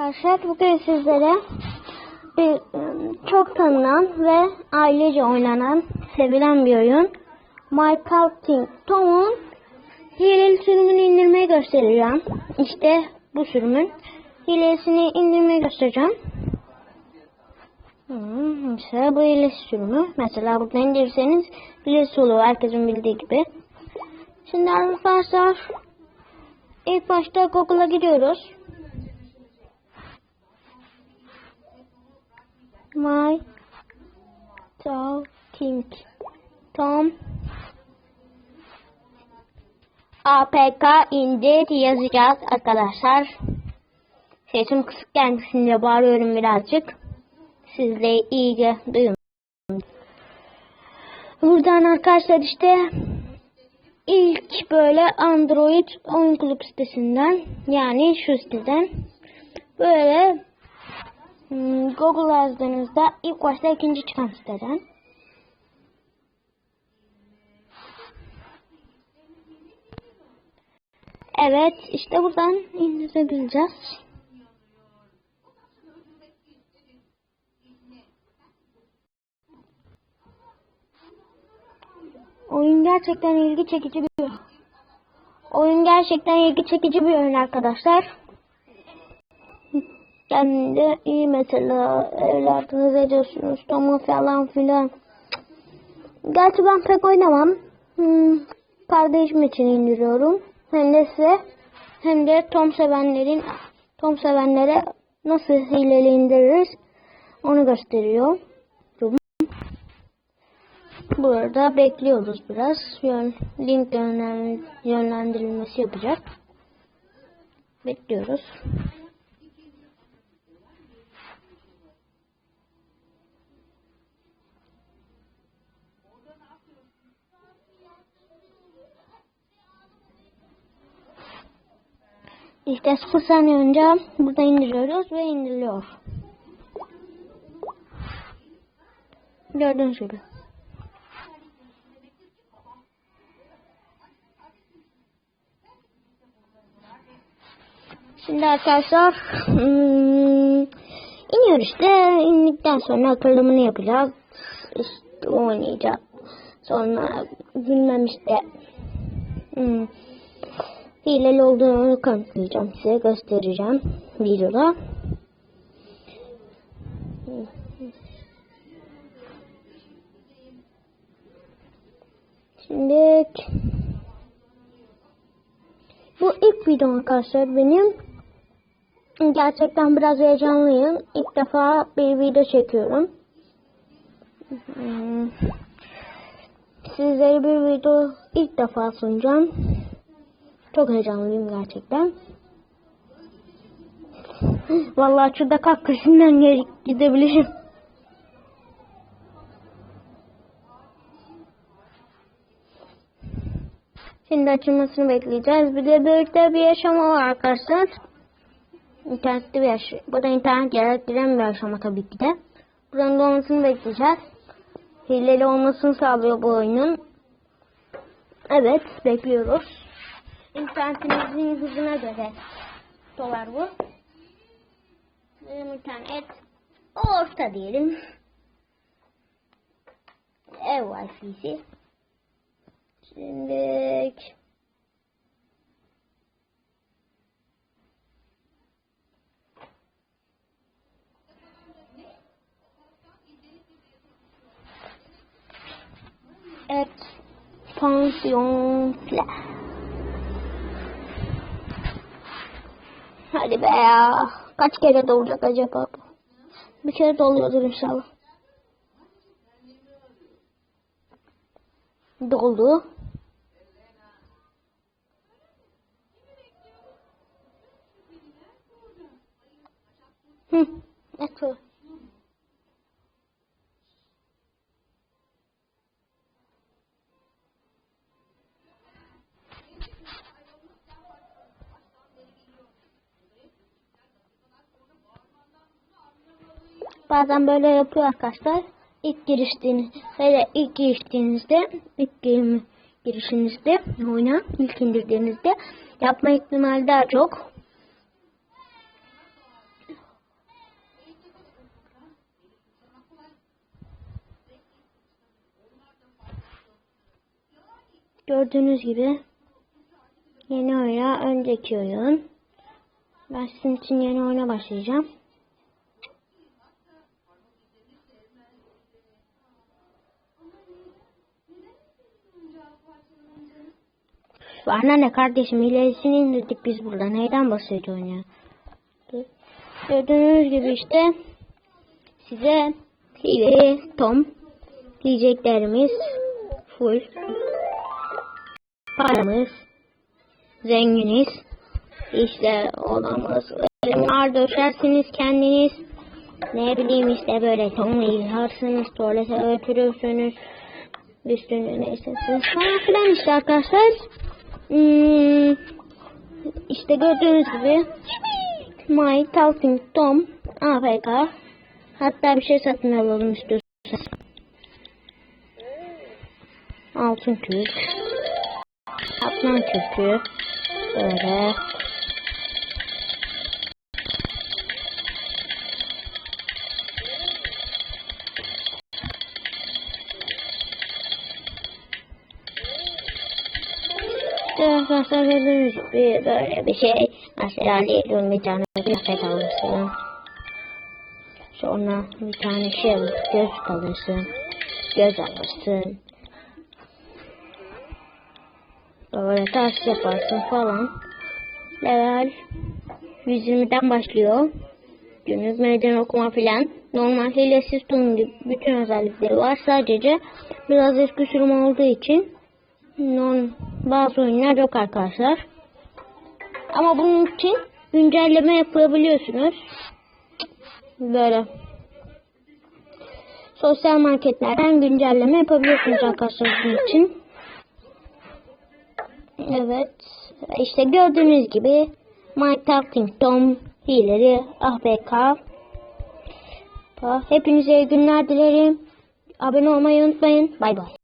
Arkadaşlar bugün sizlere bir ım, çok tanınan ve ailece oynanan, sevilen bir oyun My Counting Tom'un hileli sürümünü indirmeyi göstereceğim. İşte bu sürümün hilesini indirmeyi göstereceğim. Hmm, işte bu hilesi sürümü. Mesela buradan indirirseniz hilesi oluyor herkesin bildiği gibi. Şimdi arkadaşlar ilk başta Google'a gidiyoruz. My talking Tom APK indir yazacağız arkadaşlar. Sesim kısık gelmişsin diye bağırıyorum birazcık. Siz de iyice duyun. Buradan arkadaşlar işte ilk böyle Android oyun kulüp sitesinden yani şu siteden böyle Google yazdığınızda ilk başta ikinci çıkan siteden. Evet işte buradan indirebileceğiz. Oyun gerçekten ilgi çekici bir oyun gerçekten ilgi çekici bir oyun arkadaşlar. Kendi iyi mesela evladınız ediyorsunuz tamam falan filan. Gerçi ben pek oynamam. Hmm, kardeşim için indiriyorum. Hem de size hem de Tom sevenlerin Tom sevenlere nasıl hileli indiririz onu gösteriyor. Burada bekliyoruz biraz. Yön, link yönlen, yönlendirilmesi yapacak. Bekliyoruz. İşte 0 saniye önce burada indiriyoruz ve indiriliyor. Gördüğünüz gibi. Şimdi arkadaşlar hmm, iniyor işte. İndikten sonra akıllımını yapacağız. İşte oynayacak. Sonra bilmem işte hmm, hileli olduğunu kanıtlayacağım size göstereceğim videoda. Şimdi bu ilk videom arkadaşlar benim. Gerçekten biraz heyecanlıyım. İlk defa bir video çekiyorum. Hmm. Sizlere bir video ilk defa sunacağım. Çok heyecanlıyım gerçekten. Vallahi şurada kalk geri gidebilirim. Şimdi açılmasını bekleyeceğiz. Bir de birlikte bir yaşama var arkadaşlar. İnternette bir yaş Bu da internet gerektiren bir aşama tabii ki de. Buranın dolmasını bekleyeceğiz. Hileli olmasını sağlıyor bu oyunun. Evet bekliyoruz. İnternetimizin hızına göre dolar bu. Benim internet orta diyelim. Ev wifi'si. Şimdi Evet. Pansiyon pla. Hadi be ya. Kaç kere dolacak acaba? Bir kere doluyordur inşallah. Doldu. Bazen böyle yapıyor arkadaşlar. İlk giriştiğiniz, hele ilk giriştiğinizde, ilk girim, girişinizde oyuna, ilk indirdiğinizde yapma ihtimali daha çok. Gördüğünüz gibi yeni oyuna önceki oyun. Ben sizin için yeni oyuna başlayacağım. Bana ne kardeşim ilerisini indirdik biz burada. Neyden bahsediyorsun ya? Gördüğünüz gibi işte size hile Tom diyeceklerimiz full. Paramız zenginiz işte odamız var döşersiniz kendiniz. Ne bileyim işte böyle Tom'la yıkarsınız tuvalete götürürsünüz. Üstünü neyse. Falan filan işte arkadaşlar hmm, işte gördüğünüz gibi. My Talking Tom AFK hatta bir şey satın alalım istiyorsanız altın kürk. Kaplan kürkü. Böyle Gördüğünüz gibi böyle bir şey. Mesela diyelim bir tane kıyafet alırsın. Sonra bir tane şey göz alırsın. Göz alırsın. Böyle ters yaparsın falan. Level 120'den başlıyor. Günlük meydan okuma filan. Normal hilesiz tüm bütün özellikleri var. Sadece biraz eski sürüm olduğu için non, bazı oyunlar yok arkadaşlar. Ama bunun için güncelleme yapabiliyorsunuz. Böyle. Sosyal marketlerden güncelleme yapabiliyorsunuz arkadaşlar bunun için. Evet. İşte gördüğünüz gibi My Talking Tom hileri AFK. Hepinize iyi günler dilerim. Abone olmayı unutmayın. Bay bay.